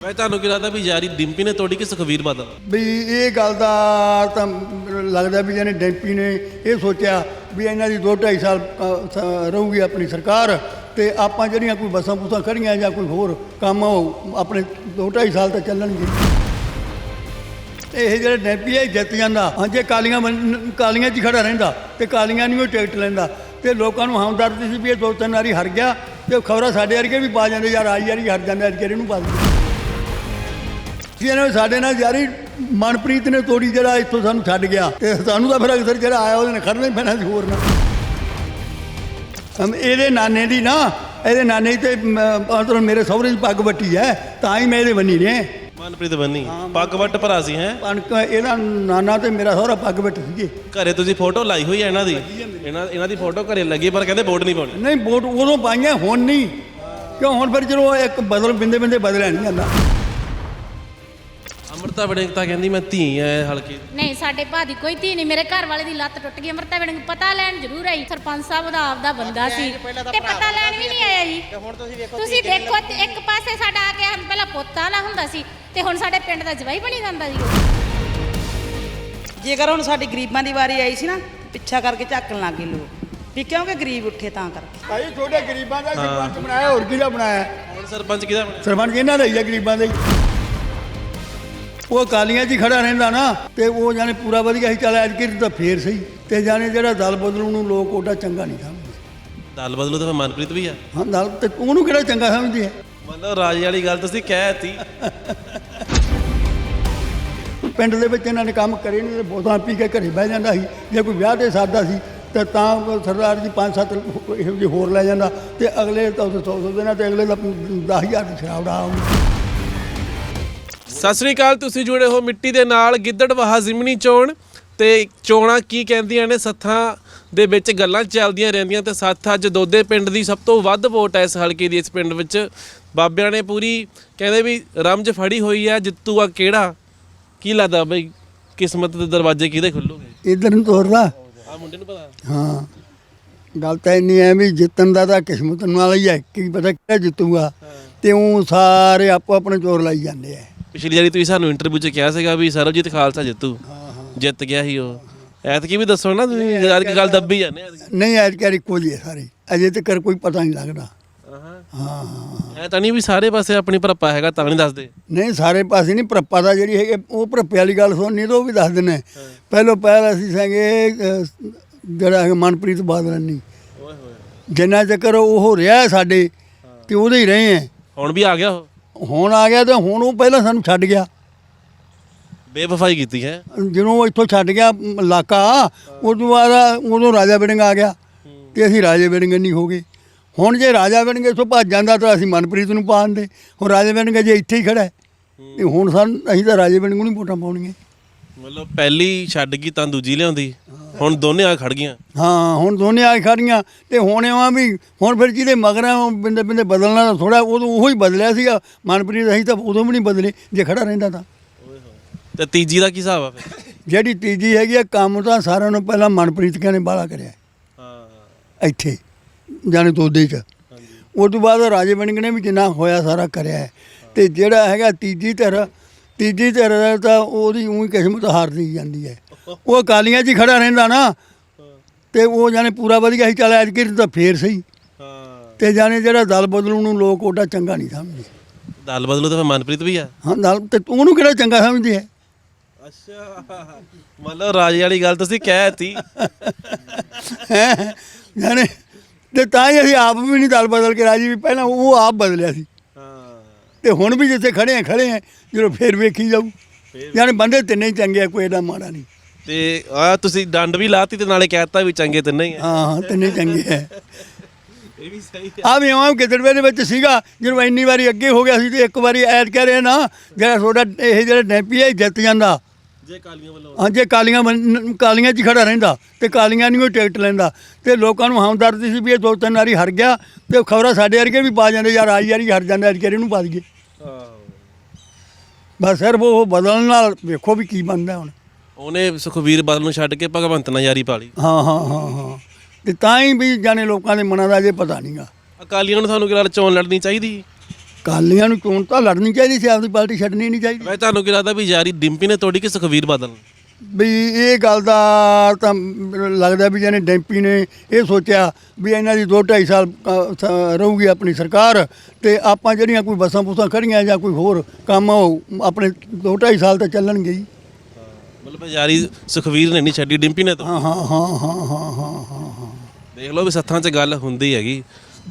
ਮੈਂ ਤੁਹਾਨੂੰ ਕੀ ਲੱਗਦਾ ਵੀ ਯਾਰੀ ਡਿੰਪੀ ਨੇ ਤੋੜੀ ਕਿ ਸੁਖਵੀਰ ਬਾਦਲ? ਵੀ ਇਹ ਗੱਲ ਦਾ ਤਾਂ ਮੈਨੂੰ ਲੱਗਦਾ ਵੀ ਜਾਨੇ ਡੈਂਪੀ ਨੇ ਇਹ ਸੋਚਿਆ ਵੀ ਇਹਨਾਂ ਦੀ 2.5 ਸਾਲ ਅ, ਸ- ਰਹੂਗੀ ਆਪਣੀ ਸਰਕਾਰ ਤੇ ਆਪਾਂ ਜਿਹੜੀਆਂ ਕੋਈ ਬੱਸਾਂ ਬੁੱਸਾਂ ਖੜੀਆਂ ਜਾਂ ਕੋਈ ਹੋਰ ਕੰਮ ਆ ਉਹ ਆਪਣੇ 2.5 ਸਾਲ ਤਾਂ ਚੱਲਣਗੇ। ਇਹ ਜਿਹੜਾ ਡੈਂਪੀ ਹੈ ਇਹ ਜਿੱਤ ਜਾਂਦਾ। ਹਾਂ ਜੇ ਕਾਲੀਆਂ ਬਣ- ਕਾਲੀਆਂ 'ਚ ਹੀ ਖੜਾ ਰਹਿੰਦਾ ਤੇ ਕਾਲੀਆਂ ਨਹੀਂ ਉਹ ਟਿਕਟ ਲੈਂਦਾ ਤੇ ਲੋਕਾਂ ਨੂੰ ਹਮਦਰਦੀ ਸੀ ਵੀ ਇਹ ਦੋ ਤਿੰਨ ਵਾਰੀ ਹਰ ਗਿਆ ਤੇ ਖਬਰਾਂ ਸਾਡੇ ਵਰਗੇ ਵੀ ਪਾ ਜਾਂਦੇ ਯਾਰ ਆਈ ਵਾਰੀ ਹਰ ਜਾਂਦੇ ਅੱਜ ਕਿਹੜੇ ਨੂੰ ਪਾ ਦਿੰਦੇ? ਇਹਨਾਂ ਨੇ ਸਾਡੇ ਨਾਲ ਯਾਰੀ ਮਨਪ੍ਰੀਤ ਨੇ ਤੋੜੀ ਜਿਹੜਾ ਇੱਥੋਂ ਸਾਨੂੰ ਛੱਡ ਗਿਆ। ਤੇ ਸਾਨੂੰ ਤਾਂ ਫਿਰ ਅਕਸਰ ਜਿਹੜਾ ਆਇਆ ਉਹਦੇ ਨੇ ਖੜਨਾ ਹੀ ਪੈਣਾ ਸੀ ਹੋਰ ਨਾ। ਹਮ ਇਹਦੇ ਨਾਨੇ ਦੀ ਨਾ ਇਹਦੇ ਨਾਨੇ ਤੇ ਮਤਲਬ ਮੇਰੇ ਸਹੁਰੇ ਦੀ ਪੱਗ ਵੱਟੀ ਹੈ ਤਾਂ ਹੀ ਮੈਂ ਇਹਦੇ ਬੰਨੀ ਨੇ। ਮਨਪ੍ਰੀਤ ਬੰਨੀ? ਪੱਗ ਵੱਟ ਭਰਾ ਸੀ ਹੈ? ਇਹਦਾ ਨਾਨਾ ਤੇ ਮੇਰਾ ਸਹੁਰਾ ਪੱਗ ਵੱਟ ਸੀਗੇ। ਘਰੇ ਤੁਸੀਂ ਫੋਟੋ ਲਾਈ ਹੋਈ ਹੈ ਇਹਨਾਂ ਦੀ? ਇਹਨਾਂ ਇਹਨਾਂ ਦੀ ਫੋਟੋ ਘਰੇ ਲੱਗੀ ਪਰ ਕਹਿੰਦੇ ਵੋਟ ਨਹੀਂ ਪਾਉਣੀ। ਨਹੀਂ ਵੋਟ ਉਦੋਂ ਪਾਈਆਂ ਹੁਣ ਨਹੀਂ। ਕਿਉਂ? ਹੁਣ ਫਿਰ ਜਦੋਂ ਇੱਕ ਬਦਲ ਬਿੰਦੇ ਬਿੰਦੇ ਬਦਲਿਆ ਨਹੀਂ ਜਾਂਦਾ। ਅਮਰਤਾ ਵੜਿੰਗ ਤਾਂ ਕਹਿੰਦੀ ਮੈਂ ਧੀ ਐ ਹਲਕੇ। ਦੀ। ਨਹੀਂ ਸਾਡੇ ਭਾ ਦੀ ਕੋਈ ਧੀ ਨਹੀਂ ਮੇਰੇ ਘਰ ਵਾਲੇ ਦੀ ਲੱਤ ਟੁੱਟ ਗਈ। ਅਮਰਤਾ ਵੇਣ ਪਤਾ ਲੈਣ ਜ਼ਰੂਰ ਆਈ। ਸਰਪੰਚ ਸਾਹਿਬ ਦਾ ਆਪਦਾ ਬੰਦਾ ਸੀ। ਤੇ ਪਤਾ ਲੈਣ ਵੀ ਨਹੀਂ ਆਇਆ ਜੀ। ਤੁਸੀਂ ਦੇਖੋ ਤੇ ਇੱਕ ਪਾਸੇ ਸਾਡਾ ਆ ਕੇ ਪਹਿਲਾਂ ਪੋਤਾ ਵਾਲਾ ਹੁੰਦਾ ਸੀ ਤੇ ਹੁਣ ਸਾਡੇ ਪਿੰਡ ਦਾ ਜਵਾਈ ਬਣੀ ਜਾਂਦਾ ਜੀ। ਜੇਕਰ ਹੁਣ ਸਾਡੀ ਗਰੀਬਾਂ ਦੀ ਵਾਰੀ ਆਈ ਸੀ ਨਾ ਪਿੱਛਾ ਕਰਕੇ ਝਾਕਣ ਲੱਗੇ ਲੋਕ। ਵੀ ਕਿਉਂਕਿ ਗਰੀਬ ਉੱਠੇ ਤਾਂ ਕਰਕੇ? ਭਾਈ ਛੋਟੇ ਗਰੀਬਾਂ ਦਾ ਸਰਪੰਚ ਬਣਾਇਆ ਹੋਰ ਕਿਹਦਾ ਬਣਾਇਆ? ਹੁਣ ਸਰਪੰਚ ਕਿਹਦਾ ਬਣਿਆ ਸਰਪੰਚ ਇਹਨਾਂ ਦਾ ਹੀ ਆ ਗਰੀਬਾਂ ਦਾ ਹੀ। ਉਹ ਕਾਲੀਆਂ 'ਚ ਹੀ ਖੜਾ ਰਹਿੰਦਾ ਨਾ ਤੇ ਉਹ ਜਾਣੇ ਪੂਰਾ ਵਧੀਆ ਸੀ ਚੱਲ ਅੱਜ ਤਾਂ ਫੇਰ ਸਹੀ। ਤੇ ਜਾਣੇ ਜਿਹੜਾ ਦਲ ਬਦਲੂ ਨੂੰ ਲੋਕ ਉਹਦਾ ਚੰਗਾ ਨਹੀਂ ਸਮਝਦੇ। ਦਲ ਬਦਲੂ ਤਾਂ ਫਿਰ ਮਨਪ੍ਰੀਤ ਵੀ ਆ। ਹਾਂ ਦਲ ਤੇ ਉਹਨੂੰ ਕਿਹੜਾ ਚੰਗਾ ਸਮਝਦੇ ਹੈ? ਮਤਲਬ ਰਾਜੇ ਵਾਲੀ ਗੱਲ ਤੁਸੀਂ ਕਹਿਤੀ ਪਿੰਡ ਦੇ ਵਿੱਚ ਇਹਨਾਂ ਨੇ ਕੰਮ ਕਰੇ ਨਹੀਂ ਤੇ ਬੋਤਾਂ ਪੀ ਕੇ ਘਰੇ ਬਹਿ ਜਾਂਦਾ ਸੀ। ਜੇ ਕੋਈ ਵਿਆਹ ਤੇ ਸਾਦਾ ਸੀ ਤੇ ਤਾਂ ਸਰਦਾਰ ਜੀ ਪੰਜ ਸੱਤ ਇਹੋ ਜਿਹੇ ਹੋਰ ਲੈ ਜਾਂਦਾ ਤੇ ਅਗਲੇ ਤਾਂ ਉਹਦੇ 100 ਦੇਣਾ ਤੇ ਅਗਲੇ ਦਾ 10000 ਦੀ ਸ਼ਰਾਬ ਡਾ ਸਤਿ ਸ੍ਰੀ ਅਕਾਲ ਤੁਸੀਂ ਜੁੜੇ ਹੋ ਮਿੱਟੀ ਦੇ ਨਾਲ ਗਿੱਦੜਵਾਹਾ ਜ਼ਿਮਨੀ ਚੋਣ ਤੇ ਚੋਣਾਂ ਕੀ ਕਹਿੰਦੀਆਂ ਨੇ ਸੱਥਾਂ ਦੇ ਵਿੱਚ ਗੱਲਾਂ ਚੱਲਦੀਆਂ ਰਹਿੰਦੀਆਂ ਤੇ ਸੱਥ ਅੱਜ ਦੋਦੇ ਪਿੰਡ ਦੀ ਸਭ ਤੋਂ ਵੱਧ ਵੋਟ ਹੈ ਇਸ ਹਲਕੇ ਦੀ ਇਸ ਪਿੰਡ ਵਿੱਚ। ਬਾਬਿਆਂ ਨੇ ਪੂਰੀ ਕਹਿੰਦੇ ਵੀ ਰਮਜ ਫੜੀ ਹੋਈ ਹੈ ਜਿੱਤੂਆ ਕਿਹੜਾ? ਕੀ ਲੱਗਦਾ ਬਈ ਕਿਸਮਤ ਦੇ ਦਰਵਾਜ਼ੇ ਕਿਹਦੇ ਖੁੱਲੂਗੇ? ਇਧਰ ਨੂੰ ਤੋਰਦਾ ਆ ਮੁੰਡੇ ਨੂੰ ਪਤਾ? ਹਾਂ। ਗੱਲ ਤਾਂ ਇੰਨੀ ਐ ਵੀ ਜਿੱਤਣ ਦਾ ਤਾਂ ਕਿਸਮਤ ਨਾਲ ਹੀ ਹੈ ਕੀ ਪਤਾ ਕਿਹੜਾ ਜਿੱਤੂਗਾ। ਤੇ ਉਹ ਸਾਰੇ ਆਪੋ ਆਪਣੇ ਜ਼ੋਰ ਲਾਈ ਜਾਂਦੇ ਆ। ਪਿਛਲੀ ਵਾਰੀ ਤੁਸੀਂ ਸਾਨੂੰ ਇੰਟਰਵਿਊ 'ਚ ਕਿਹਾ ਸੀਗਾ ਵੀ ਸਰਬਜੀਤ ਖਾਲਸਾ ਜਿੱਤੂ। ਜਿੱਤ ਗਿਆ ਸੀ ਉਹ। ਐਤਕੀ ਵੀ ਦੱਸੋ ਨਾ ਤੁਸੀਂ ਯਾਰ ਕੀ ਗੱਲ ਦੱਬੀ ਜਾਂਦੇ ਐਤਕੀ। ਨਹੀਂ ਅੱਜ ਕੱਲ੍ਹ ਇੱਕੋ ਜਿਹੇ ਸਾਰੇ। ਅਜੇ ਤੱਕ ਕੋਈ ਪਤਾ ਨਹੀਂ ਲੱਗਦਾ। ਹਾਂ ਹਾਂ। ਹਾਂ ਐ ਤਾਂ ਨਹੀਂ ਵੀ ਸਾਰੇ ਪਾਸੇ ਆਪਣੀ ਭਰਪਾ ਹੈਗਾ ਤਾਂ ਨਹੀਂ ਦੱਸਦੇ। ਨਹੀਂ ਸਾਰੇ ਪਾਸੇ ਨਹੀਂ ਪ੍ਰੱਪਾ ਦਾ ਜਿਹੜੀ ਹੈਗੇ ਉਹ ਪ੍ਰੱਪੇ ਵਾਲੀ ਗੱਲ ਸੁਣਨੀ ਤਾਂ ਉਹ ਵੀ ਦੱਸ ਦਿੰਨੇ ਪਹਿਲੋ ਪਹਿਲ ਅਸੀਂ ਸੰਗੇ ਜਿਹੜਾ ਹੈਗਾ ਮਨਪ੍ਰੀਤ ਬਾਦਲ ਨਹੀਂ ਓਏ ਹੋਏ। ਜਿੰਨਾ ਚੱਕਰ ਉਹ ਰਿਹਾ ਸਾਡੇ ਤੇ ਉਹਦੇ ਹੀ ਰਹੇ ਆ ਹੁਣ ਵੀ ਆ ਗਿਆ ਉਹ? ਹੁਣ ਆ ਗਿਆ ਤੇ ਹੁਣ ਉਹ ਪਹਿਲਾਂ ਸਾਨੂੰ ਛੱਡ ਗਿਆ। ਬੇਵਫਾਈ ਕੀਤੀ ਹੈ। ਜਦੋਂ ਉਹ ਇੱਥੋਂ ਛੱਡ ਗਿਆ ਇਲਾਕਾ ਉਦੋਂ ਬਾਅਦ ਉਦੋਂ ਰਾਜਾ ਬਿੜੰਗ ਆ ਗਿਆ ਤੇ ਅਸੀਂ ਰਾਜੇ ਬਿੜੰਗ ਨਹੀਂ ਹੋ ਗਏ। ਹੁਣ ਜੇ ਰਾਜਾ ਬਿੜੰਗ ਇੱਥੋਂ ਭੱਜ ਜਾਂਦਾ ਤਾਂ ਅਸੀਂ ਮਨਪ੍ਰੀਤ ਨੂੰ ਪਾਉਂਦੇ ਹੁਣ ਰਾਜਾ ਬਿੜੰਗ ਜੇ ਇੱਥੇ ਹੀ ਖੜਾ ਹੈ। ਤੇ ਹੁਣ ਸਾਨੂੰ ਅਸੀਂ ਤਾਂ ਰਾਜੇ ਬਿੜੰਗ ਨੂੰ ਹੀ ਵੋਟਾਂ ਪਾਉਣੀਆਂ। ਮਤਲਬ ਪਹਿਲੀ ਛੱਡ ਗਈ ਤਾਂ ਦੂਜੀ ਲਿਆਉਂਦੀ। ਹੁਣ ਦੋਨੇ ਆ ਖੜ ਗਈਆਂ। ਹਾਂ ਹੁਣ ਦੋਨੇ ਆ ਖੜੀਆਂ ਤੇ ਹੁਣ ਇਵਾਂ ਵੀ ਹੁਣ ਫਿਰ ਜਿਹਦੇ ਮਗਰਾਂ ਉਹ ਬਿੰਦੇ ਬਿੰਦੇ ਬਦਲਣਾ ਥੋੜਾ ਉਦੋਂ ਉਹੋ ਹੀ ਬਦਲਿਆ ਸੀਗਾ। ਮਨਪ੍ਰੀਤ ਅਸੀਂ ਤਾਂ ਉਦੋਂ ਵੀ ਨਹੀਂ ਬਦਲੇ ਜੇ ਖੜਾ ਰਹਿੰਦਾ ਤਾਂ। ਤੇ ਤੀਜੀ ਦਾ ਕੀ ਹਿਸਾਬ ਆ ਫਿਰ? ਜਿਹੜੀ ਤੀਜੀ ਹੈਗੀ ਆ ਕੰਮ ਤਾਂ ਸਾਰਿਆਂ ਨੂੰ ਪਹਿਲਾਂ ਮਨਪ੍ਰੀਤ ਕਹਿੰਨੇ ਬਾਲਾ ਕਰਿਆ। ਹਾਂ। ਇੱਥੇ ਜਾਣੇ ਤੋਦੇ ਚ। ਉਸ ਤੋਂ ਬਾਅਦ ਰਾਜੇ ਵੜਿੰਗ ਨੇ ਵੀ ਜਿੰਨਾ ਹੋਇਆ ਸਾਰਾ ਕਰਿਆ ਹੈ। ਤੇ ਜਿਹੜਾ ਹੈਗਾ ਤੀਜੀ ਧਿਰ ਤੀਜੀ ਧਿਰ ਦਾ ਤਾਂ ਉਹਦੀ ਉਹੀ ਕਿਸਮਤ ਹਾਰਦੀ ਜਾਂਦੀ ਹੈ। ਉਹ ਅਕਾਲੀਆਂ 'ਚ ਹੀ ਖੜਾ ਰਹਿੰਦਾ ਨਾ। ਤੇ ਉਹ ਜਾਣੇ ਪੂਰਾ ਵਧੀਆ ਸੀ ਚੱਲ ਅੱਜ ਤਾਂ ਫੇਰ ਸਹੀ। ਹਾਂ। ਤੇ ਜਾਣੇ ਜਿਹੜਾ ਦਲ ਬਦਲੂ ਨੂੰ ਲੋਕ ਉਹਦਾ ਚੰਗਾ ਨਹੀਂ ਸਮਝਦੇ। ਦਲ ਬਦਲੂ ਤਾਂ ਫਿਰ ਮਨਪ੍ਰੀਤ ਵੀ ਆ। ਹਾਂ ਦਲ ਤੇ ਉਹਨੂੰ ਕਿਹੜਾ ਚੰਗਾ ਸਮਝਦੇ ਹੈ ਅੱਛਾ। ਮਤਲਬ ਰਾਜੇ ਵਾਲੀ ਗੱਲ ਤੁਸੀਂ ਕਹਿਤੀ ਹੈਂ ਜਾਣੇ ਤੇ ਤਾਂ ਹੀ ਅਸੀਂ ਆਪ ਵੀ ਨਹੀਂ ਦਲ ਬਦਲ ਕੇ ਰਾਜੀ ਵੀ ਪਹਿਲਾਂ ਉਹ ਆਪ ਬਦਲਿਆ ਸੀ। ਹਾਂ। ਤੇ ਹੁਣ ਵੀ ਜਿੱਥੇ ਖੜੇ ਆ ਖੜੇ ਆ ਜਦੋਂ ਫੇਰ ਵੇਖੀ ਜਾਊ। ਯਾਨੀ ਬੰਦੇ ਤਿੰਨੇ ਹੀ ਚੰਗੇ ਆ ਕੋਈ ਏਡਾ ਮਾੜਾ ਨਹੀਂ। ਤੇ ਆ ਤੁਸੀਂ ਡੰਡ ਵੀ ਲਾਤੀ ਤੇ ਨਾਲੇ ਕਹਿਤਾ ਵੀ ਚੰਗੇ ਤਿੰਨੇ ਹੀ ਆ। ਹਾਂ ਹਾਂ ਤਿੰਨੇ ਚੰਗੇ ਆ। ਇਹ ਵੀ ਸਹੀ ਆ। ਵੀ ਆਵਾਂ ਗਿੱਦੜਵੇ ਦੇ ਵਿੱਚ ਸੀਗਾ ਜਦੋਂ ਇੰਨੀ ਵਾਰੀ ਅੱਗੇ ਹੋ ਗਿਆ ਸੀ ਤੇ ਇੱਕ ਵਾਰੀ ਐਡ ਕਹਿ ਰਹੇ ਨਾ ਜਿਹੜਾ ਤੁਹਾਡਾ ਇਹ ਜਿਹੜਾ ਡੈਂਪੀ ਹੈ ਜਿੱਤ ਜਾਂਦਾ। ਜੇ ਕਾਲੀਆਂ ਵੱਲੋਂ ਹਾਂ ਜੇ ਕਾਲੀਆਂ ਬਣ- ਕਾਲੀਆਂ 'ਚ ਹੀ ਖੜਾ ਰਹਿੰਦਾ ਤੇ ਕਾਲੀਆਂ ਨਹੀਂ ਉਹ ਟਿਕਟ ਲੈਂਦਾ। ਤੇ ਲੋਕਾਂ ਨੂੰ ਹਮਦਰਦੀ ਸੀ ਵੀ ਇਹ ਦੋ ਤਿੰਨ ਵਾਰੀ ਹਰ ਗਿਆ ਤੇ ਖਬਰਾਂ ਸਾਡੇ ਵਰਗੇ ਵੀ ਪਾ ਜਾਂਦੇ ਯਾਰ ਆਈ ਵਾਰੀ ਹਰ ਜਾਂਦਾ ਅੱਜ ਕਿਹੜੇ ਨੂੰ ਪਾ ਦਈਏ। ਬਸ ਸਿਰਫ ਉਹ ਬਦਲਣ ਨਾਲ ਵੇਖੋ ਵੀ ਕੀ ਬਣਦਾ ਹੁਣ। ਉਹਨੇ ਸੁਖਵੀਰ ਬਾਦਲ ਨੂੰ ਛੱਡ ਕੇ ਭਗਵੰਤ ਨਾਲ ਯਾਰੀ ਪਾ ਲਈ। ਹਾਂ ਹਾਂ ਹਾਂ ਹਾਂ। ਤੇ ਤਾਂ ਹੀ ਵੀ ਜਾਣੇ ਲੋਕਾਂ ਦੇ ਮਨਾਂ ਦਾ ਜੇ ਪਤਾ ਨਹੀਂਗਾ ਅਕਾਲੀਆਂ ਨੂੰ ਤੁਹਾਨੂੰ ਕਿਹੜਾ ਚੋਣ ਲੜਨੀ ਚਾਹੀਦੀ? ਕਾਲੀਆਂ ਨੂੰ ਚੋਣ ਤਾਂ ਲੜਨੀ ਚਾਹੀਦੀ ਸੀ ਆਪਦੀ ਪਾਰਟੀ ਛੱਡਣੀ ਨਹੀਂ ਚਾਹੀਦੀ। ਵੈਸੇ ਤੁਹਾਨੂੰ ਕੀ ਲੱਗਦਾ ਵੀ ਯਾਰੀ ਡਿੰਪੀ ਨੇ ਤੋੜੀ ਕਿ ਸੁਖਵੀਰ ਬਾਦਲ ਨੇ? ਵੀ ਇਹ ਗੱਲ ਦਾ ਤਾਂ ਲੱਗਦਾ ਵੀ ਜਿਹਨੇ ਡੈਂਪੀ ਨੇ ਇਹ ਸੋਚਿਆ ਵੀ ਇਹਨਾਂ ਦੀ 2.5 ਸਾਲ ਅ, ਸ- ਰਹੂਗੀ ਆਪਣੀ ਸਰਕਾਰ ਤੇ ਆਪਾਂ ਜਿਹੜੀਆਂ ਕੋਈ ਬੱਸਾਂ ਬੁੱਸਾਂ ਖੜੀਆਂ ਜਾਂ ਕੋਈ ਹੋਰ ਕੰਮ ਆ, ਉਹ ਆਪਣੇ 2.5 ਸਾਲ ਤਾਂ ਚੱਲਣਗੇ ਹੀ ਮਤਲਬ ਯਾਰੀ ਸੁਖਵੀਰ ਨੇ ਨਹੀਂ ਛੱਡੀ ਡਿੰਪੀ ਨੇ ਤਾਂ। ਹਾਂ ਹਾਂ ਹਾਂ ਹਾਂ ਹਾਂ ਹਾਂ ਹਾਂ। ਹਾਂ ਦੇਖ ਲਓ ਵੀ ਸੱਥਾਂ 'ਚ ਗੱਲ ਹੁੰਦੀ ਹੈਗੀ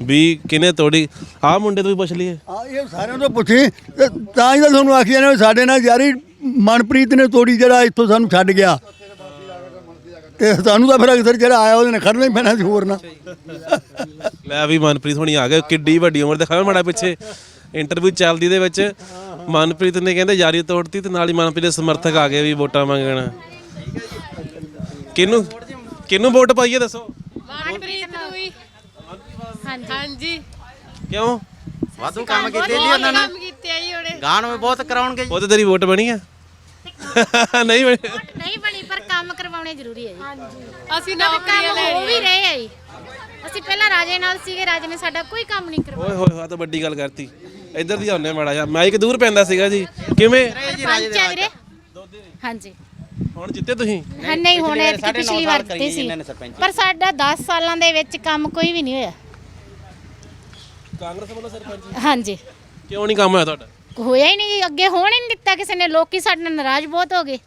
ਵੀ ਕਿਨੇ ਤੋੜੀ ਆਹ ਮੁੰਡੇ ਤੋਂ ਵੀ ਪੁੱਛ ਲਈਏ। ਆ ਇਹ ਸਾਰਿਆਂ ਤੋਂ ਪੁੱਛੀ ਤੇ ਤਾਂ ਹੀ ਤਾਂ ਤੁਹਾਨੂੰ ਆਖੀ ਜਾਂਦੇ ਵੀ ਸਾਡੇ ਨਾਲ ਯਾਰੀ ਮਨਪ੍ਰੀਤ ਨੇ ਤੋੜੀ ਜਿਹੜਾ ਇੱਥੋਂ ਸਾਨੂੰ ਛੱਡ ਗਿਆ। ਤੇ ਸਾਨੂੰ ਤਾਂ ਫਿਰ ਅਕਸਰ ਜਿਹੜਾ ਆਇਆ ਉਹਦੇ ਨੇ ਖੜਨਾ ਹੀ ਪੈਣਾ ਸੀ ਹੋਰ ਨਾ। ਲੈ ਵੀ ਮਨਪ੍ਰੀਤ ਹੁਣੀ ਆ ਗਏ ਕਿੱਡੀ ਵੱਡੀ ਉਮਰ ਦੇ ਖਬਰ ਮਾੜਾ ਪਿੱਛੇ। ਇੰਟਰਵਿਊ ਚੱਲਦੀ ਦੇ ਵਿੱਚ। ਮਨਪ੍ਰੀਤ ਨੇ ਕਹਿੰਦੇ ਯਾਰੀ ਤੋੜਤੀ ਤੇ ਨਾਲ ਹੀ ਮਨਪ੍ਰੀਤ ਦੇ ਸਮਰਥਕ ਆ ਗਏ ਵੀ ਵੋਟਾਂ ਮੰਗਣ। ਕਿਹਨੂੰ ਕਿਹਨੂੰ ਵੋਟ ਪਾਈਏ ਦੱਸੋ? ਮਨਪ੍ਰੀਤ ਨੂੰ ਹੀ। ਹਾਂਜੀ। ਹਾਂਜੀ। ਕਿਉਂ? ਵਾਧੂ ਕੰਮ ਕੀਤੇ ਜੀ ਉਹਨਾਂ ਨੇ। ਕੰਮ ਕੀਤੇ ਆ ਜੀ ਉਹਨੇ। ਗਾਣ ਵੀ ਬਹੁਤ ਕਰਾਉਣਗੇ ਜੀ। ਉਹ ਤੇ ਤੇਰੀ ਵੋਟ ਬਣੀ ਆ। ਨਹੀਂ ਬਣੀ। ਨਹੀਂ ਬਣੀ ਪਰ ਕੰਮ ਕਰਵਾਉਣੇ ਜ਼ਰੂਰੀ ਹੈ ਜੀ। ਅਸੀਂ ਕੰਮ ਨੌਕਰੀਆਂ ਹੋ ਲੈਣੀਆਂ। ਵੀ ਰਹੇ ਆ ਜੀ। ਅਸੀਂ ਪਹਿਲਾਂ ਰਾਜੇ ਨਾਲ ਸੀਗੇ ਰਾਜੇ ਨੇ ਸਾਡਾ ਕੋਈ ਕੰਮ ਨਹੀਂ ਕਰਵਾਇਆ। ਓਏ ਹੋਏ ਆ ਤਾਂ ਵੱਡੀ ਗੱਲ ਕਰਤੀ। ਇੱਧਰ ਦੀ ਆਉਨੇ ਮਾੜਾ ਜਿਹਾ। ਮਾਈਕ ਦੂਰ ਪੈਂਦਾ ਸੀਗਾ ਜੀ। ਕਿਵੇਂ? ਸਰਪੰਚ ਆ ਵੀਰੇ। ਹਾਂਜੀ। ਹੁਣ ਜਿੱਤੇ ਤੁਸੀਂ? ਹਾਂ ਨਹੀਂ ਹੁਣ ਨੌ ਪਿਛਲੀ ਵਾਰ ਦਿੱਤੇ ਸੀ। ਪਰ ਸਾਡਾ 10 ਸਾਲਾਂ ਦੇ ਵਿੱਚ ਕੰਮ ਕੋਈ ਵੀ ਨਹੀਂ ਹੋਇਆ। ਕਾਂਗਰਸ ਵੱਲੋਂ ਸਰਪੰਚ? ਹਾਂਜੀ। ਕਿਉਂ ਨਹੀਂ ਕੰਮ ਹੋਇਆ ਤੁਹਾਡਾ? ਹੋਇਆ ਹੀ ਨਹੀਂ ਅੱਗੇ ਹੋਣ ਹੀ ਨਹੀਂ ਦਿੱਤਾ ਕਿਸੇ ਨੇ। ਲੋਕੀ ਸਾਡੇ ਨਾਲ ਨਾਰਾਜ਼ ਬਹੁਤ ਹੋ ਗਏ।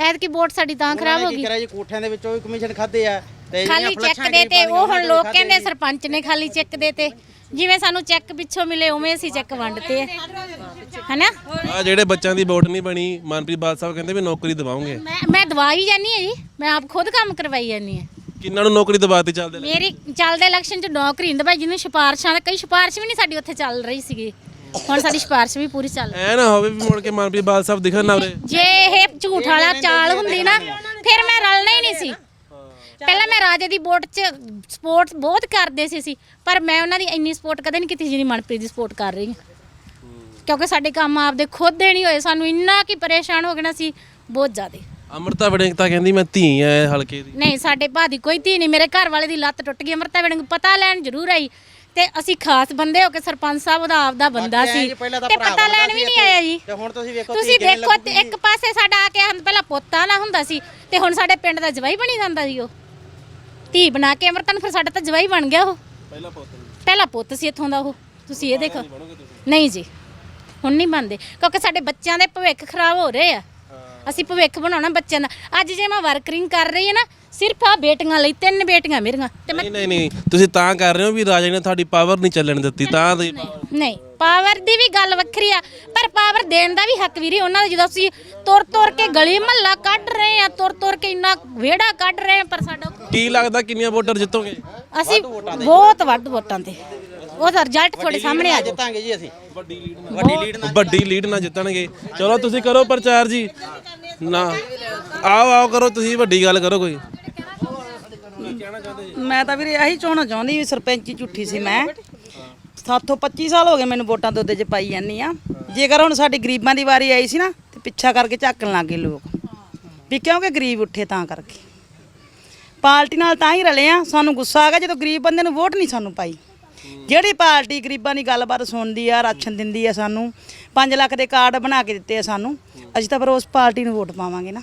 ਐਤਕੀ ਵੋਟ ਸਾਡੀ ਤਾਂ ਖਰਾਬ ਹੋ ਗਈ। ਕਰਿਆ ਜੀ? ਕੋਠਿਆਂ ਦੇ ਵਿੱਚੋਂ ਵੀ ਕਮਿਸ਼ਨ ਖਾਦੇ ਆ ਤੇ ਖਾਲੀ ਚੈੱਕ ਦੇ ਤੇ ਉਹ ਹੁਣ ਲੋਕ ਕਹਿੰਦੇ। ਸਰਪੰਚ ਨੇ ਖਾਲੀ ਚੈੱਕ ਦੇ ਤੇ ਜਿਵੇਂ ਸਾਨੂੰ ਚੈੱਕ ਪਿੱਛੋਂ ਮਿਲੇ ਉਵੇਂ ਅਸੀਂ ਚੈੱਕ ਵੰਡਤੇ ਆ। ਹੈਨਾ? ਆ ਜਿਹੜੇ ਬੱਚਿਆਂ ਦੀ ਵੋਟ ਨਹੀਂ ਬਣੀ ਮਨਪ੍ਰੀਤ ਬਾਦ ਸਾਹਿਬ ਕਹਿੰਦੇ ਵੀ ਨੌਕਰੀ ਦਿਵਾਉਂਗੇ। ਮੈਂ ਮੈਂ ਦਵਾਈ ਜਾਨੀ ਹੈ ਜੀ। ਮੈਂ ਆਪ ਖੁਦ ਕੰਮ ਕਰਵਾਈ ਜਾਨੀ ਹੈ। ਕਿੰਨਾਂ ਨੂੰ ਨੌਕਰੀ ਦਿਵਾਤੀ ਚੱਲਦੇ ਨੇ? ਮੇਰੀ ਚੱਲਦੇ ਇਲੈਕਸ਼ਨ ਚ ਨੌਕਰੀ ਨਹੀਂ ਦਵਾਈ ਜਿਹਨੂੰ ਸਿਫਾਰਸ਼ਾਂ ਕਈ ਸਿਫਾਰਸ਼ ਵੀ ਨਹੀਂ ਸਾਡੀ ਉੱਥੇ ਚੱਲ ਰਹੀ ਸੀਗੀ। ਹੁਣ ਸਾਡੀ ਸਿਫਾਰਸ਼ ਵੀ ਪੂਰੀ ਚੱਲ ਐ ਨਾ ਹੋਵੇ ਵੀ ਮੁੜ ਕੇ ਮਨਪ੍ਰੀਤ ਬਾਦ ਸਾਹਿਬ ਦਿਖਣ ਨਾ ਉਰੇ। ਜੇ ਇਹ ਝੂਠ ਵਾਲਾ ਚਾਲ ਹੁੰਦੀ ਨਾ ਫਿਰ ਮੈਂ ਰਲਣਾ ਹੀ ਨਹੀਂ ਸੀ। ਪਹਿਲਾਂ ਮੈਂ ਰਾਜੇ ਦੀ ਵੋਟ 'ਚ ਸਪੋਰਟ ਬਹੁਤ ਕਰਦੇ ਸੀ ਸੀ ਪਰ ਮੈਂ ਉਹਨਾਂ ਦੀ ਇੰਨੀ ਸਪੋਰਟ ਕਦੇ ਨਹੀਂ ਕੀਤੀ ਜਿੰਨੀ ਮਨਪ੍ਰੀਤ ਦੀ ਸਪੋਰਟ ਕਰ ਰਹੀ ਹਾਂ। ਕਿਉਂਕਿ ਸਾਡੇ ਕੰਮ ਆਪਦੇ ਖੁਦ ਦੇ ਨਹੀਂ ਹੋਏ ਸਾਨੂੰ ਇੰਨਾ ਕੀ ਪਰੇਸ਼ਾਨ ਹੋ ਗਏ ਨਾ ਸੀ ਬਹੁਤ ਜ਼ਿਆਦਾ। ਅਮਰਤਾ ਵੜਿੰਗ ਤਾਂ ਕਹਿੰਦੀ ਮੈਂ ਧੀ ਐ ਹਲਕੇ ਦੀ। ਨਹੀਂ ਸਾਡੇ ਭਾ ਦੀ ਕੋਈ ਧੀ ਨਹੀਂ ਮੇਰੇ ਘਰ ਵਾਲੇ ਦੀ ਲੱਤ ਟੁੱਟ ਗਈ ਅਮਰਤਾ ਵੇਣ ਪਤਾ ਲੈਣ ਜ਼ਰੂਰ ਆਈ। ਤੇ ਅਸੀਂ ਖਾਸ ਬੰਦੇ ਹੋ ਕੇ ਸਰਪੰਚ ਸਾਹਿਬ ਉਹਦਾ ਆਪਦਾ ਬੰਦਾ ਸੀ। ਤਾਂ ਪਤਾ ਲੈਣ ਵੀ ਨਹੀਂ। ਆਇਆ ਜੀ। ਤੇ ਹੁਣ ਤੁਸੀਂ ਵੇਖੋ ਤੁਸੀਂ ਦੇਖੋ। ਇੱਕ ਪਾਸੇ ਸਾਡਾ ਆ ਕੇ ਪਹਿਲਾਂ ਪੋਤਾ ਨਾ ਹੁੰਦਾ ਸੀ ਤੇ ਹੁਣ ਸਾਡੇ ਪਿੰਡ ਦਾ ਜਵਾਈ ਬਣੀ ਜਾਂਦਾ ਸੀ ਉਹ। ਧੀ ਬਣਾ ਕੇ ਅਮਰਤਨ ਫਿਰ ਸਾਡਾ ਤਾਂ ਜਵਾਈ ਬਣ ਗਿਆ ਉਹ। ਪਹਿਲਾ ਪੁੱਤ ਪਹਿਲਾ ਪੁੱਤ ਸੀ ਇੱਥੋਂ ਦਾ ਉਹ। ਤੁਸੀਂ ਇਹ ਦੇਖੋ। ਨਹੀਂ ਜੀ। ਹੁਣ ਨਹੀਂ ਬਣਦੇ। ਕਿਉਂਕਿ ਸਾਡੇ ਬੱਚਿਆਂ ਦੇ ਭਵਿੱਖ ਖਰਾਬ ਹੋ ਰਹੇ ਆ। ਅਸੀਂ ਭਵਿੱਖ ਬਣਾਉਣਾ ਬੱਚਿਆਂ ਦਾ। ਅੱਜ ਜੇ ਮੈਂ ਵਰਕਰਿੰਗ ਕਰ ਰਹੀ ਹਾਂ ਨਾ ਸਿਰਫ ਆ ਬੇਟੀਆਂ ਲਈ ਤਿੰਨ ਬੇਟੀਆਂ ਮੇਰੀਆਂ। ਤੇ ਮੈਂ ਨਹੀਂ ਨਹੀਂ ਤੁਸੀਂ ਤਾਂ ਕਰ ਰਹੇ ਹੋ ਵੀ ਰਾਜੇ ਨੇ ਤੁਹਾਡੀ ਪਾਵਰ ਨਹੀਂ ਚੱਲਣ ਦਿੱਤੀ ਤਾਂ ਨਹੀਂ। ਪਾਵਰ ਦੀ ਵੀ ਗੱਲ ਵੱਖਰੀ ਆ ਪਰ ਪਾਵਰ ਦੇਣ ਦਾ ਵੀ ਹੱਕ ਵੀਰੇ ਉਹਨਾਂ ਦਾ ਜਦੋਂ ਅਸੀਂ ਤੁਰ ਤੁਰ ਕੇ ਗਲੀ ਮਹੱਲਾ ਕੱਢ ਰਹੇ ਆ ਤੁਰ ਤੁਰ ਕੇ ਇੰਨਾ ਵਿਹੜਾ ਕੱਢ ਰਹੇ ਆ ਪਰ ਸਾਡਾ ਕੀ ਲੱਗਦਾ ਕਿੰਨੀਆਂ ਵੋਟਰ ਜਿੱਤੋਗੇ? ਅਸੀਂ ਬਹੁਤ ਵੱਧ ਵੋਟਾਂ ਤੇ ਉਹਦਾ ਰਿਜ਼ਲਟ ਤੁਹਾਡੇ ਸਾਹਮਣੇ ਆ ਜਾਊ ਜਿੱਤਾਂਗੇ ਜੀ ਅਸੀਂ। ਵੱਡੀ ਲੀਡ ਵੱਡੀ ਲੀਡ ਨਾਲ ਵੱਡੀ ਲੀਡ ਨਾਲ ਜਿੱਤਣਗੇ। ਚਲੋ ਤੁਸੀਂ ਕਰੋ ਪ੍ਰਚਾਰ ਜੀ। ਨਾ। ਆਓ ਆਓ ਕਰੋ ਤੁਸੀਂ ਵੱਡੀ ਗੱਲ ਕਰੋ ਕੋਈ। ਮੈਂ ਤਾਂ ਵੀਰੇ ਇਹੀ ਚਾਹਣਾ ਚਾਹੁੰਦੀ ਵੀ ਸਰਪੰਚੀ ਝੁੱਠੀ ਸੀ ਮੈਂ। ਸਾਥੋਂ 25 ਸਾਲ ਹੋ ਗਏ ਮੈਨੂੰ ਵੋਟਾਂ ਦੇ 'ਚ ਪਾਈ ਜਾਂਦੀ ਆ। ਜੇਕਰ ਹੁਣ ਸਾਡੀ ਗਰੀਬਾਂ ਦੀ ਵਾਰੀ ਆਈ ਸੀ ਨਾ, ਤੇ ਪਿੱਛਾ ਕਰਕੇ ਝਾਕਣ ਲੱਗੇ ਲੋਕ। ਵੀ ਕਿਉਂਕਿ ਗਰੀਬ ਉੱਠੇ ਤਾਂ ਕਰਕੇ। ਪਾਰਟੀ ਨਾਲ ਤਾਂ ਹੀ ਰਲੇ ਆ, ਸਾਨੂੰ ਗੁੱਸਾ ਆ ਗਿਆ ਜਦੋਂ ਗਰੀਬ ਬੰਦੇ ਨੂੰ ਵੋਟ ਨਹੀਂ ਸਾਨੂੰ ਪਾਈ। ਜਿਹੜੀ ਪਾਰਟੀ ਗਰੀਬਾਂ ਦੀ ਗੱਲਬਾਤ ਸੁਣਦੀ ਆ, ਰਾਸ਼ਨ ਦਿੰਦੀ ਆ ਸਾਨੂੰ 5 ਲੱਖ ਦੇ ਕਾਰਡ ਬਣਾ ਕੇ ਦਿੱਤੇ ਆ ਸਾਨੂੰ, ਅਸੀਂ ਤਾਂ ਫਿਰ ਉਸ ਪਾਰਟੀ ਨੂੰ ਵੋਟ ਪਾਵਾਂਗੇ ਨਾ।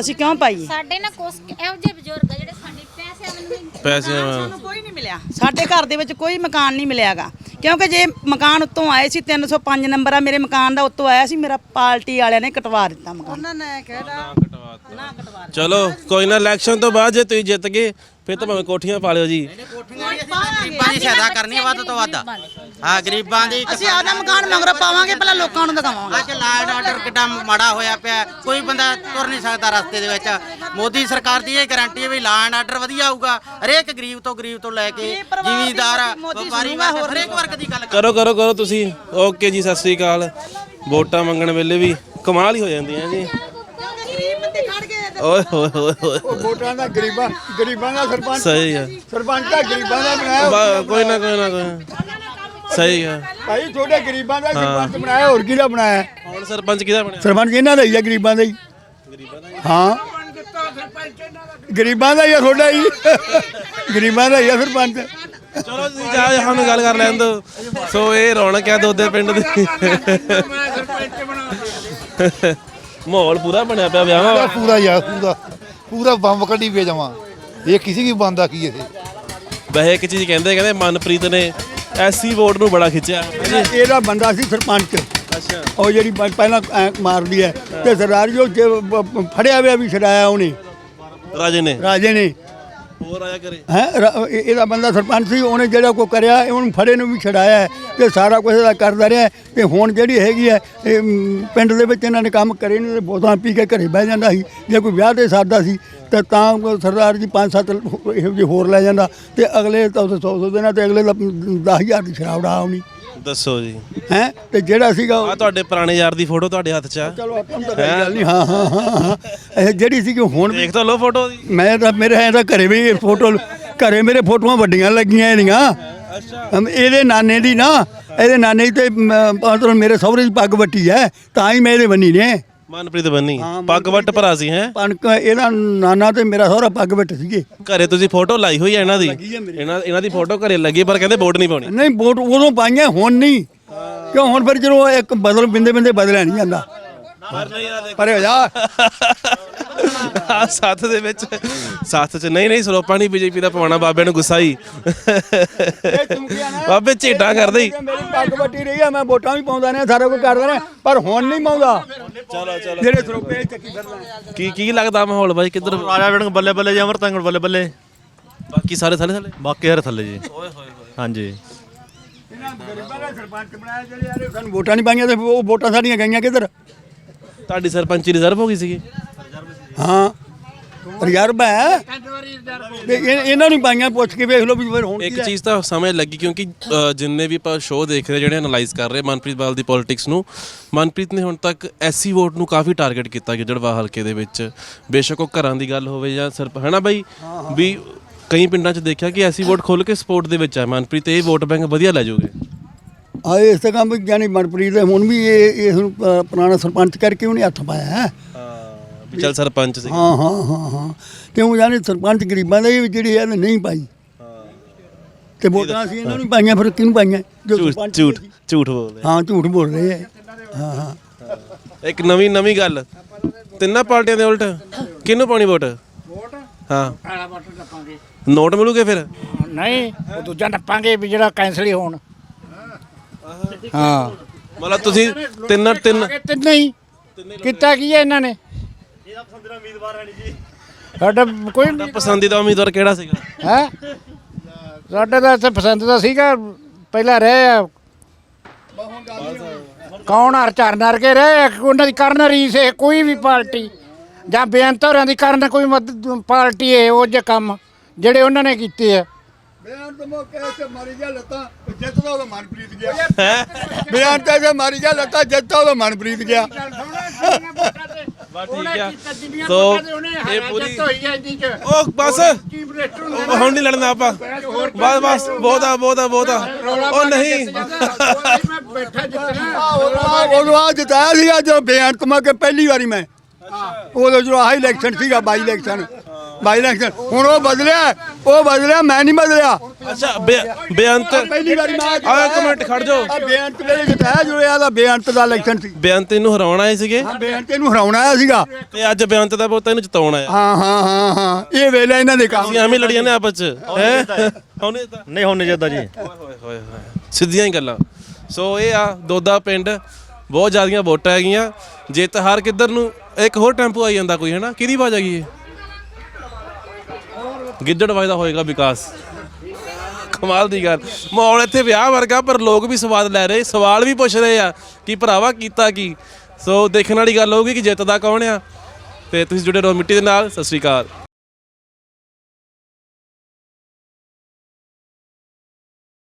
ਅਸੀਂ ਕਿਉਂ ਪਾਈਏ? ਸਾਡੇ ਨਾਲ ਕੁਛ ਇਹੋ ਜਿਹੇ ਬਜ਼ੁਰਗ ਆ ਜਿਹੜੇ ਸਾਡੇ ਪੈਸੇ ਮੈਨੂੰ ਪੈਸੇ ਸਾਨੂੰ ਕੋਈ ਨਹੀਂ ਮਿਲਿਆ। ਸਾਡੇ ਘਰ ਦੇ ਵਿੱਚ ਕੋਈ ਮਕਾਨ ਨਹੀਂ ਮਿਲਿਆਗਾ। ਕਿਉਂਕਿ ਜੇ ਮਕਾਨ ਉੱਤੋਂ ਆਏ ਸੀ 305 ਨੰਬਰ ਆ ਮੇਰੇ ਮਕਾਨ ਦਾ ਉੱਤੋਂ ਆਇਆ ਸੀ ਮੇਰਾ ਪਾਰਟੀ ਵਾਲਿਆਂ ਨੇ ਕਟਵਾ ਦਿੱਤਾ ਮਕਾਨ। ਉਹਨਾਂ ਨੇ ਕਿਹੜਾ ਚਲੋ ਕੋਈ ਨਾ ਇਲੈਕਸ਼ਨ ਤੋਂ ਬਾਅਦ ਜੇ ਤੁਸੀਂ ਜਿੱਤ ਗਏ ਫਿਰ ਤਾਂ ਭਾਵੇਂ ਕੋਠੀਆਂ ਪਾ ਲਿਓ ਜੀ। ਗਰੀਬਾਂ ਦੀ ਸਹਾਇਤਾ ਕਰਨੀ ਹੈ ਵੱਧ ਤੋਂ ਵੱਧ। ਹਾਂ ਗਰੀਬਾਂ ਦੀ ਅਸੀਂ ਆਦਾ ਮਕਾਨ ਮੰਗਰੋ ਪਾਵਾਂਗੇ ਪਹਿਲਾਂ ਲੋਕਾਂ ਨੂੰ ਦਿਖਾਵਾਂਗੇ। ਅੱਜ ਲਾਈਨ ਆਰਡਰ ਕਿੱਡਾ ਮਾੜਾ ਹੋਇਆ ਪਿਆ। ਕੋਈ ਬੰਦਾ ਤੁਰ ਨਹੀਂ ਸਕਦਾ ਰਸਤੇ ਦੇ ਵਿੱਚ। ਮੋਦੀ ਸਰਕਾਰ ਦੀ ਇਹ ਗਾਰੰਟੀ ਹੈ ਵੀ ਲਾਈਨ ਆਰਡਰ ਵਧੀਆ ਆਊਗਾ। ਹਰੇਕ ਗਰੀਬ ਤੋਂ ਗਰੀਬ ਤੋਂ ਲੈ ਕੇ ਜ਼ਿਮੀਂਦਾਰ ਵਪਾਰੀ ਹਰੇਕ ਵਰਗ ਦੀ ਗੱਲ ਕਰੋ। ਕਰੋ ਕਰੋ ਤੁਸੀਂ। ਓਕੇ ਜੀ ਸਤਿ ਸ੍ਰੀ ਅਕਾਲ। ਵੋਟਾਂ ਮੰਗਣ ਵੇਲੇ ਵੀ ਕਮਾਲ ਹੀ ਹੋ ਜਾਂਦੀਆਂ ਜੀ। ਓਏ ਹੋਏ ਹੋਏ ਹੋਏ ਵੋਟਾਂ ਦਾ ਗਰੀਬਾਂ ਗਰੀਬਾਂ ਦਾ ਸਰਪੰਚ ਸਹੀ ਆ। ਸਰਪੰਚ ਤਾਂ ਗਰੀਬਾਂ ਦਾ ਬਣਾਇਆ ਬਾ- ਕੋਈ ਨਾ ਕੋਈ ਨਾ ਕੋਈ ਨਾ। ਸਹੀ ਆ। ਭਾਈ ਛੋਟੇ ਗਰੀਬਾਂ ਦਾ ਸਰਪੰਚ ਬਣਾਇਆ ਹੋਰ ਕਿਹਦਾ ਬਣਾਇਆ? ਹੁਣ ਸਰਪੰਚ ਕਿਹਦਾ ਬਣਿਆ? ਸਰਪੰਚ ਇਹਨਾਂ ਦਾ ਹੀ ਆ ਗਰੀਬਾਂ ਦਾ ਹੀ। ਹਾਂ ਗਰੀਬਾਂ ਦਾ ਹੀ ਆ ਤੁਹਾਡਾ ਹੀ। ਗਰੀਬਾਂ ਦਾ ਹੀ ਆ ਸਰਪੰਚ। ਚਲੋ ਤੁਸੀਂ ਜਾਓ ਸਾਨੂੰ ਗੱਲ ਕਰ ਲੈਣ ਦਿਓ ਸੋ ਇਹ ਰੌਣਕ ਹੈ ਦੋਦੇ ਪਿੰਡ ਦੀ। ਮਾਹੌਲ ਪੂਰਾ ਬਣਿਆ ਪਿਆ ਵਿਆਹਾਂ ਪੂਰਾ ਪੂਰਾ ਯਾਰ ਪੂਰਾ। ਪੂਰਾ ਬੰਬ ਕੱਢੀ ਪਏ ਜਮਾ। ਇਹ ਕਿਸੇ ਵੀ ਬੰਦਾ ਕੀ ਇਹ? ਵੈਸੇ ਇੱਕ ਚੀਜ਼ ਕਹਿੰਦੇ ਕਹਿੰਦੇ ਮਨਪ੍ਰੀਤ ਨੇ ਐਸੀ ਵੋਟ ਨੂੰ ਬੜਾ ਖਿੱਚਿਆ। ਇਹਦਾ ਬੰਦਾ ਸੀ ਸਰਪੰਚ। ਅੱਛਾ। ਉਹ ਜਿਹੜੀ ਪ- ਪਹਿਲਾਂ ਐਂ ਮਾਰਦੀ ਹੈ ਤੇ ਸਰਦਾਰ ਜੀ ਉਹ ਜੇ ਬ- ਬ- ਫੜਿਆ ਹੋਇਆ ਵੀ ਛਡਾਇਆ ਉਹਨੇ। ਰਾਜੇ ਨੇ। ਰਾਜੇ ਨੇ। ਹੋਰ ਆਇਆ ਕਰੇ। ਹੈ ਇਹਦਾ ਬੰਦਾ ਸਰਪੰਚ ਸੀ, ਉਹਨੇ ਜਿਹੜਾ ਕੋ ਕਰਿਆ, ਉਹਨੂੰ ਫੜੇ ਨੂੰ ਵੀ ਛਡਾਇਆ ਹੈ, ਤੇ ਸਾਰਾ ਕੁਝ ਇਹਦਾ ਕਰਦਾ ਰਿਹਾ ਹੈ। ਤੇ ਹੁਣ ਜਿਹੜੀ ਹੈਗੀ ਹੈ, ਇਹ ਪਿੰਡ ਦੇ ਵਿੱਚ ਇਹਨਾਂ ਨੇ ਕੰਮ ਕਰੇ ਨਹੀਂ ਤੇ ਬੋਤਾਂ ਪੀ ਕੇ ਘਰੇ ਬਹਿ ਜਾਂਦਾ ਸੀ। ਜੇ ਕੋਈ ਵਿਆਹ ਤੇ ਸਾਦਾ ਸੀ, ਤੇ ਤਾਂ ਸਰਦਾਰ ਜੀ ਪੰਜ ਸੱਤ ਇਹੋ ਜਿਹੇ ਹੋਰ ਲੈ ਜਾਂਦਾ, ਤੇ ਅਗਲੇ ਤਾਂ ਉਹਦੇ 100 100 ਦੇਣਾ, ਤੇ ਅਗਲੇ ਦਾ 10000 ਦੀ ਸ਼ਰਾਬ ਡਾ ਆਉਣੀ। ਦੱਸੋ ਜੀ। ਹੈ? ਤੇ ਜਿਹੜਾ ਸੀਗਾ ਉਹ- ਆ ਤੁਹਾਡੇ ਪੁਰਾਣੇ ਯਾਰ ਦੀ ਫੋਟੋ ਤੁਹਾਡੇ ਹੱਥ 'ਚ ਆ। ਚਲੋ ਆਪਾਂ ਨੂੰ ਤਾਂ ਕੋਈ ਗੱਲ ਨਹੀਂ। ਹਾਂ ਹਾਂ ਹਾਂ ਹਾਂ ਇਹ ਜਿਹੜੀ ਸੀ ਕਿ ਹੁਣ ਵੀ ਦੇਖ ਤਾਂ ਲਓ ਫੋਟੋ ਦੀ। ਮੈਂ ਤਾਂ ਮੇਰੇ ਐਂ ਤਾਂ ਘਰੇ ਵੀ ਫੋਟੋ ਘਰੇ ਮੇਰੇ ਫੋਟੋਆਂ ਵੱਡੀਆਂ ਲੱਗੀਆਂ ਇਹਦੀਆਂ। ਅਮ ਇਹਦੇ ਨਾਨੇ ਦੀ ਨਾ ਇਹਦੇ ਨਾਨੇ ਦੀ ਤੇ ਮ, ਮਤਲਬ ਮੇਰੇ ਸਹੁਰੇ ਦੀ ਪੱਗ ਵੱਟੀ ਹੈ। ਤਾਂ ਹੀ ਮੈਂ ਇਹਦੇ ਬੰਨੀ ਨੇ। ਮਨਪ੍ਰੀਤ ਬੰਨੀ ਪੱਗ ਵੱਟ ਭਰਾ ਸੀ ਹੈ? ਪਣਕ ਇਹਦਾ ਨਾਨਾ ਤੇ ਮੇਰਾ ਸਹੁਰਾ ਪੱਗ ਵੱਟ ਸੀਗੇ। ਘਰੇ ਤੁਸੀਂ ਫੋਟੋ ਲਾਈ ਹੋਈ ਹੈ ਇਹਨਾਂ ਦੀ। ਇਹਨਾਂ ਇਹਨਾਂ ਦੀ ਫੋਟੋ ਘਰੇ ਲੱਗੀ ਪਰ ਕਹਿੰਦੇ ਵੋਟ ਨਹੀਂ ਪਾਉਣੀ। ਨਹੀਂ ਵੋਟ ਉਦੋਂ ਪਾਈਆਂ ਹੁਣ ਨਹੀਂ। ਕਿਉਂ ਹੁਣ ਫਿਰ ਜਦੋਂ ਇੱਕ ਬਦਲ ਬਿੰਦੇ ਬਿੰਦੇ ਬਦਲਿਆ ਨਹੀਂ ਜਾਂਦਾ। ਪਰੇ ਹੋ ਜਾ ਆ ਸਾਥ ਦੇ ਵਿੱਚ। ਸਾਥ ਚ ਨਹੀਂ ਨਹੀਂ ਸਰੋਪਾ ਨਹੀਂ ਬੀਜੇਪੀ ਦਾ ਪਵਾਣਾ ਬਾਬੇ ਨੂੰ ਗੁੱਸਾ ਹੀ। ਬਾਬੇ ਝੇਡਾਂ ਕਰਦੇ ਹੀ। ਮੇਰੀ ਪੱਗ ਵੱਟੀ ਰਹੀ ਆ ਮੈਂ ਵੋਟਾਂ ਵੀ ਪਾਉਂਦਾ ਨੇ ਸਾਰਾ ਕੁਝ ਕਰਦਾ ਨੇ ਪਰ ਹੁਣ ਨਹੀਂ ਪਾਉਂਦਾ। ਚਲੋ ਚਲੋ। ਜਿਹੜੇ ਸਰੋਪੇ ਚੱਕੀ ਫਿਰਦਾ ਕੀ ਕੀ ਲੱਗਦਾ ਮਾਹੌਲ ਬਾਈ? ਕਿੱਧਰ ਰਾਜਾ ਵੜਨ ਬੱਲੇ ਬੱਲੇ ਜੀ ਅਮਰਤੰਗੜ ਬੱਲੇ ਬੱਲੇ। ਬਾਕੀ ਸਾਰੇ ਥੱਲੇ ਥੱਲੇ? ਬਾਕੀ ਯਾਰ ਥੱਲੇ ਜੀ। ਹਾਂਜੀ। ਇਹਨਾਂ ਗਰੀਬਾਂ ਦਾ ਸਰਪੰਚ ਬਣਾਇਆ ਜਿਹੜੇ ਯਾਰ ਸਾਨੂੰ ਵੋਟਾਂ ਨਹੀਂ ਪਾਈਆਂ ਤੇ ਉਹ ਵੋਟਾਂ ਸਾਡੀਆਂ ਗਈਆਂ ਕਿੱਧਰ? ਤੁਹਾਡੀ ਸਰਪੰਚੀ ਰਿਜ਼ਰਵ ਹੋ ਗਈ ਸੀਗੀ। ਹਾਂ। ਰਿਜ਼ਰਵ ਹੈ। ਇਹ- ਇਹਨਾਂ ਨੂੰ ਪਾਈਆਂ ਪੁੱਛ ਕੇ ਵੇਖ ਲਓ ਵੀ ਫਿਰ ਹੁਣ ਇੱਕ ਕੀ ਹੈ। ਚੀਜ਼ ਤਾਂ ਸਮਝ ਲੱਗੀ ਕਿਉਂਕਿ ਅ, ਜਿੰਨੇ ਵੀ ਆਪਾਂ ਸ਼ੋਅ ਦੇਖ ਰਹੇ ਜਿਹੜੇ ਐਨਾਲਾਈਜ਼ ਕਰ ਰਹੇ ਮਨਪ੍ਰੀਤ ਬਾਲ ਦੀ ਪੋਲਿਟਿਕਸ ਨੂੰ ਮਨਪ੍ਰੀਤ ਨੇ ਹੁਣ ਤੱਕ ਐਸੀ ਵੋਟ ਨੂੰ ਕਾਫੀ ਟਾਰਗੇਟ ਕੀਤਾ ਗਿੱਦੜਵਾ ਹਲਕੇ ਦੇ ਵਿੱਚ। ਬੇਸ਼ੱਕ ਉਹ ਘਰਾਂ ਦੀ ਗੱਲ ਹੋਵੇ ਜਾਂ ਸਿਰਫ ਹੈਨਾ ਬਾਈ? ਵੀ ਕਈ ਪਿੰਡਾਂ 'ਚ ਦੇਖਿਆ ਕਿ ਐਸੀ ਵੋਟ ਖੋਲ ਕੇ ਸਪੋਰਟ ਦੇ ਵਿੱਚ ਹੈ ਮਨਪ੍ਰੀਤ ਇਹ ਵੋਟ ਬੈਂਕ ਵਧੀਆ ਲੈ ਜਾਓਗੇ ਆ ਇਸ ਤੇ ਕੰਮ ਜਾਨੀ ਮਨਪ੍ਰੀਤ ਹੁਣ ਵੀ ਇਹ ਇਸ ਨੂੰ ਪੁਰਾਣਾ ਸਰਪੰਚ ਕਰਕੇ ਉਹਨੇ ਹੱਥ ਪਾਇਆ ਹੈ ਹਾਂ। ਵੀ ਚੱਲ ਸਰਪੰਚ ਸੀ। ਹਾਂ ਹਾਂ ਹਾਂ ਹਾਂ। ਕਿਉਂ ਜਾਨੀ ਸਰਪੰਚ ਗਰੀਬਾਂ ਦੇ ਵੀ ਜਿਹੜੀ ਹੈ ਨਹੀਂ ਪਾਈ। ਤੇ ਵੋਟਾਂ ਅਸੀਂ ਇਹਨਾਂ ਨੂੰ ਪਾਈਆਂ ਫਿਰ ਕਿਹਨੂੰ ਪਾਈਆਂ? ਜੋ ਝੂਠ ਸਰਪੰਚ ਝੂਠ ਝੂਠ ਬੋਲਦੇ ਹਾਂ ਝੂਠ ਬੋਲ ਰਹੇ ਹੈ ਹਾਂ। ਹਾਂ। ਇੱਕ ਨਵੀਂ ਨਵੀਂ ਗੱਲ। ਤਿੰਨਾਂ ਪਾਰਟੀਆਂ ਦੇ ਉਲਟ। ਕਿਹਨੂੰ ਪਾਉਣੀ ਵੋਟ? ਵੋਟ? ਹਾਂ। ਕਾਲਾ ਬਟਨ ਟੱਪਾਂਗੇ। ਨੋਟ ਮਿਲੂਗੇ ਫਿਰ? ਨਹੀਂ ਉਹ ਦੂਜਾ ਟੱਪਾਂਗੇ ਵੀ ਜਿਹੜਾ ਕੈਂਸਲ ਹੀ ਹੋਣ। ਹਾਂ। ਮਤਲਬ ਤੁਸੀਂ ਤਿੰਨ ਤਿੰਨ ਤੇ ਨਹੀਂ ਕੀਤਾ ਕੀ ਹੈ ਇਹਨਾਂ ਨੇ? ਸਾਡਾ ਕੋਈ ਪਸੰਦੀਦਾ ਉਮੀਦਵਾਰ ਕਿਹੜਾ ਸੀਗਾ? ਹੈ? ਸਾਡੇ ਦਾ ਇੱਥੇ ਪਸੰਦ ਦਾ ਸੀਗਾ ਪਹਿਲਾਂ ਰਹੇ ਆ। ਕੌਣ ਹਰ ਚਰਨਰ ਕੇ ਰਹੇ ਆ, ਉਹਨਾਂ ਦੀ ਕਰਨ ਰੀਸ ਹੈ ਕੋਈ ਵੀ ਪਾਰਟੀ। ਜਾਂ ਬੇਅੰਤ ਹੋਰਾਂ ਦੀ ਕਰਨ ਕੋਈ ਮਦਦ ਪਾਰਟੀ ਹੈ ਉਹ ਜੇ ਕੰਮ ਜਿਹੜੇ ਉਹਨਾਂ ਨੇ ਕੀਤੇ ਆ। ਬਿਆਨ ਤੋਂ ਮੋ ਕੇ ਮਾਰੀ ਜਾ ਲੱਤਾਂ ਜਿੱਤਦਾ ਉਹਦਾ ਮਨਪ੍ਰੀਤ ਗਿਆ। ਬਿਆਨ ਤੇ ਜੇ ਮਾਰੀ ਜਾ ਲੱਤਾਂ ਜਿੱਤਦਾ ਉਹਦਾ ਮਨਪ੍ਰੀਤ ਗਿਆ। ਬਸ ਠੀਕ ਆ। ਸੋ ਇਹ ਪੂਰੀ ਉਹ ਬਸ। ਉਹ ਹੁਣ ਨਹੀਂ ਲੜਨਾ ਆਪਾਂ। ਬਸ ਬਸ। ਬਹੁਤ ਆ ਬਹੁਤ। ਆ ਬਹੁਤ ਆ ਉਹ ਨਹੀਂ ਆ ਜਿਤਾਇਆ ਕਮਾ ਕੇ ਪਹਿਲੀ ਵਾਰੀ ਮੈਂ। ਉਦੋਂ ਜਦੋਂ ਆਹ ਇਲੈਕਸ਼ਨ ਸੀਗਾ ਬਾਈ ਇਲੈਕਸ਼ਨ ਬਾਈ ਇਲੈਕਸ਼ਨ ਹੁਣ ਉਹ ਬਦਲਿਆ ਉਹ ਬਦਲਿਆ ਮੈਂ ਨਹੀਂ ਬਦਲਿਆ। ਅੱਛਾ ਬੇ- ਬੇਅੰਤ ਪਹਿਲੀ ਵਾਰੀ ਮੈਂ ਆ ਇੱਕ ਮਿੰਟ ਖੜ ਜਾਓ। ਆ ਬੇਅੰਤ ਵੇਲੇ ਜਿਤਾਇਆ ਜਦੋਂ ਇਹਦਾ ਬੇਅੰਤ ਦਾ ਇਲੈਕਸ਼ਨ ਸੀ। ਬੇਅੰਤ ਇਹਨੂੰ ਹਰਾਉਣ ਆਏ ਸੀਗੇ? ਹਾਂ ਬੇਅੰਤ ਇਹਨੂੰ ਹਰਾਉਣ ਆਇਆ ਸੀਗਾ। ਤੇ ਅੱਜ ਬੇਅੰਤ ਦਾ ਪੁੱਤ ਇਹਨੂੰ ਜਿਤਾਉਣ ਆਇਆ। ਹਾਂ ਹਾਂ ਹਾਂ ਹਾਂ ਇਹ ਵੇਲੇ ਇਹਨਾਂ ਦੇ ਕੰਮ। ਅਸੀਂ ਐਵੇਂ ਲੜੀਆਂ ਨੇ ਆਪਸ ਚ ਹੈ? ਉਹਨੇ ਤਾਂ ਨਹੀਂ ਹੁਣ ਜਿੱਦਾਂ ਜੀ। ਓਏ ਹੋਏ ਹੋਏ ਹੋਏ ਸਿੱਧੀਆਂ ਹੀ ਗੱਲਾਂ। ਸੋ ਇਹ ਆ ਦੋਦਾ ਪਿੰਡ ਬਹੁਤ ਜ਼ਿਆਦੀਆਂ ਵੋਟਾਂ ਹੈਗੀਆਂ। ਜਿੱਤ ਹਾਰ ਕਿੱਧਰ ਨੂੰ ਇੱਕ ਹੋਰ ਟੈਂਪੂ ਆਈ ਜਾਂਦਾ ਕੋਈ ਹੈਨਾ? ਕਿਹਦੀ ਆਵਾਜ਼ ਹੈਗੀ ਇਹ? ਗਿੱਦੜਵਾਈ ਦਾ ਹੋਏਗਾ ਵਿਕਾਸ। ਕਮਾਲ ਦੀ ਗੱਲ। ਮਾਹੌਲ ਇੱਥੇ ਵਿਆਹ ਵਰਗਾ, ਪਰ ਲੋਕ ਵੀ ਸਵਾਦ ਲੈ ਰਹੇ। ਸਵਾਲ ਵੀ ਪੁੱਛ ਰਹੇ ਆ ਕਿ ਭਰਾਵਾ ਕੀਤਾ ਕੀ? ਸੋ ਦੇਖਣ ਵਾਲੀ ਗੱਲ ਹੋਊਗੀ ਕਿ ਜਿੱਤਦਾ ਕੌਣ ਆ। ਤੇ ਤੁਸੀਂ ਜੁੜੇ ਰਹੋ ਮਿੱਟੀ ਦੇ ਨਾਲ। ਸਤਿ ਸ਼੍ਰੀ ਅਕਾਲ।